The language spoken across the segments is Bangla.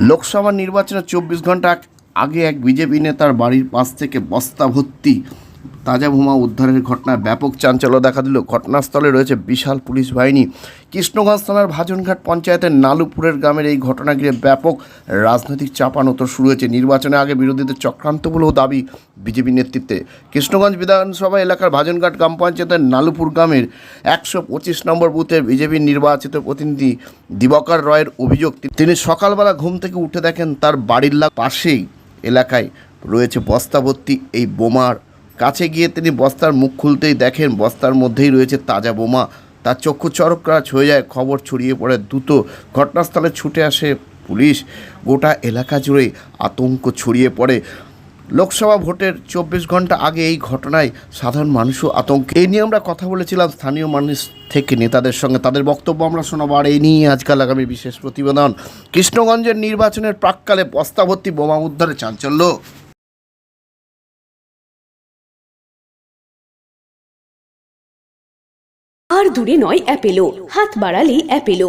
লোকসভা নির্বাচনের চব্বিশ ঘণ্টা আগ- এক বিজেপি নেতার বাড়ির পাশ থেকে বস্তা ভর্তি তাজা বোমা উদ্ধারের ঘটনায় ব্যাপক চাঞ্চল্য দেখা দিল। ঘটনাস্থলে রয়েছে বিশাল পুলিশ বাহিনী। কৃষ্ণগঞ্জ থানার ভাজনঘাট পঞ্চায়েতের নালুপুরের গ্রামের এই ঘটনা ঘিরে ব্যাপক রাজনৈতিক চাপানোতর শুরু হয়েছে। নির্বাচনে আগে বিরোধীদের চক্রান্ত বলেও দাবি বিজেপি নেতৃত্বে। কৃষ্ণগঞ্জ বিধানসভা এলাকার ভাজনঘাট গ্রাম পঞ্চায়েতের নালুপুর গ্রামের একশো পঁচিশ নম্বর বুথের বিজেপির নির্বাচিত প্রতিনিধি দিবাকর রয়ের অভিযোগ, তিনি সকালবেলা ঘুম থেকে উঠে দেখেন তার বাড়ির লা- পাশেই এলাকায় রয়েছে বস্তা ভর্তি এই বোমার কাছে গিয়ে তিনি বস্তার মুখ খুলতেই দেখেন বস্তার মধ্যেই রয়েছে তাজা বোমা। তার চক্ষু চরকরাজ হয়ে যায়, খবর ছড়িয়ে পড়ে। দ্রুত ঘটনাস্থলে ছুটে আসে পুলিশ। গোটা এলাকা জুড়ে আতঙ্ক ছড়িয়ে পড়ে। লোকসভা ভোটের চব্বিশ ঘণ্টা আগে এই ঘটনায় সাধারণ মানুষও আতঙ্ক। এই নিয়ে আমরা কথা বলেছিলাম স্থানীয় মানুষ থেকে নেতাদের সঙ্গে। তাদের বক্তব্য আমরা শোনাবো আর এই নিয়ে আজকাল আগামী বিশেষ প্রতিবেদন। কৃষ্ণগঞ্জের নির্বাচনের প্রাককালে বস্তা ভর্তি বোমা উদ্ধারে চাঞ্চল্য। আর দূরে নয় অ্যাপেলো। হাত বাড়ালে Apollo.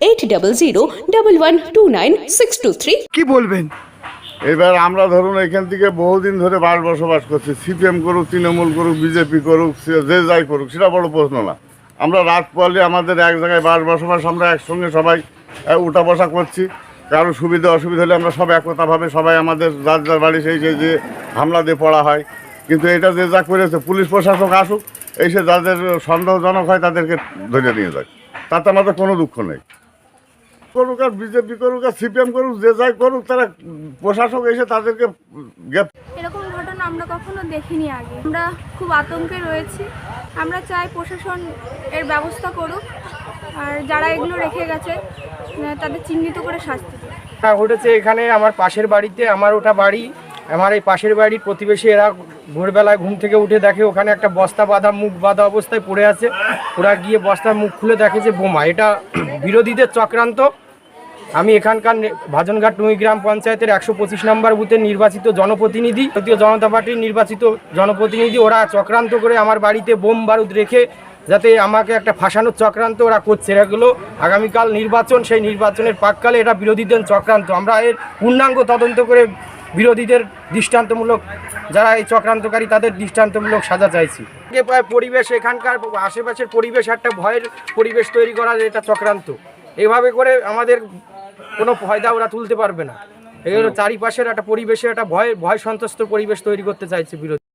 Eight double zero double one two nine six two three কি বলবেন? এবার আমরা ধরুন এখান থেকে বহুদিন ধরে বাস বসবাস করছি। সিপিএম করুক তৃণমূল করুক বিজেপি করুক সে- যে যাই করুক সেটা বড় প্রশ্ন না। আমরা রাত আমাদের এক জায়গায় বাস বসবাস আমরা একসঙ্গে সবাই উঠা বসা করছি। কারও সুবিধা অসুবিধা হলে আমরা সব একতাভাবে সবাই আমাদের যার যার বাড়ি সেই সেই যে হামলা দিয়ে পড়া হয়। কিন্তু এটা যে যা করেছে পুলিশ প্রশাসক আসুক এসে যাদের সন্দেহজনক হয় তাদেরকে ধরে নিয়ে যায়। তাতে আমাদের কোনো দুঃখ নেই। করুক আর বিজেপি করুক আর সিপিএম করুক যে যাই করুক তারা প্রশাসক এসে তাদেরকে এরকম ঘটনা আমরা কখনো দেখিনি আগে। আমরা খুব আতঙ্কে রয়েছি। আমরা চাই প্রশাসন এর ব্যবস্থা করুক আর যারা এগুলো রেখে গেছে তাদের চিহ্নিত করে শাস্তি হ্যাঁ ঘটেছে এখানে আমার পাশের বাড়িতে আমার ওটা বাড়ি। আমার এই পাশের বাড়ির প্রতিবেশী এরা ভোরবেলায় ঘুম থেকে উঠে দেখে ওখানে একটা বস্তা বাঁধা, মুখ বাঁধা অবস্থায় পড়ে আছে। ওরা গিয়ে বস্তার মুখ খুলে দেখে যে বোমা, এটা বিরোধীদের চক্রান্ত। আমি এখানকার ভাজনঘাট টুই গ্রাম পঞ্চায়েতের একশো পঁচিশ নম্বর বুথের নির্বাচিত জনপ্রতিনিধি, ভারতীয় জনতা পার্টির নির্বাচিত জনপ্রতিনিধি, ওরা চক্রান্ত করে আমার বাড়িতে বোম বারুদ রেখে যাতে আমাকে একটা ফাঁসানোর চক্রান্ত ওরা করছে। এগুলো আগামীকাল নির্বাচন, সেই নির্বাচনের পাককালে এটা বিরোধীদের চক্রান্ত। আমরা এর পূর্ণাঙ্গ তদন্ত করে বিরোধীদের দৃষ্টান্তমূলক যারা এই চক্রান্তকারী তাদের দৃষ্টান্তমূলক সাজা চাইছি। পরিবেশ এখানকার আশেপাশের পরিবেশ একটা ভয়ের পরিবেশ তৈরি করা এটা চক্রান্ত। এভাবে করে আমাদের কোনো ফয়দা ওরা তুলতে পারবে না। এগুলো চারিপাশের একটা পরিবেশে একটা ভয় ভয় সন্ত্রস্ত পরিবেশ তৈরি করতে চাইছে বিরোধী।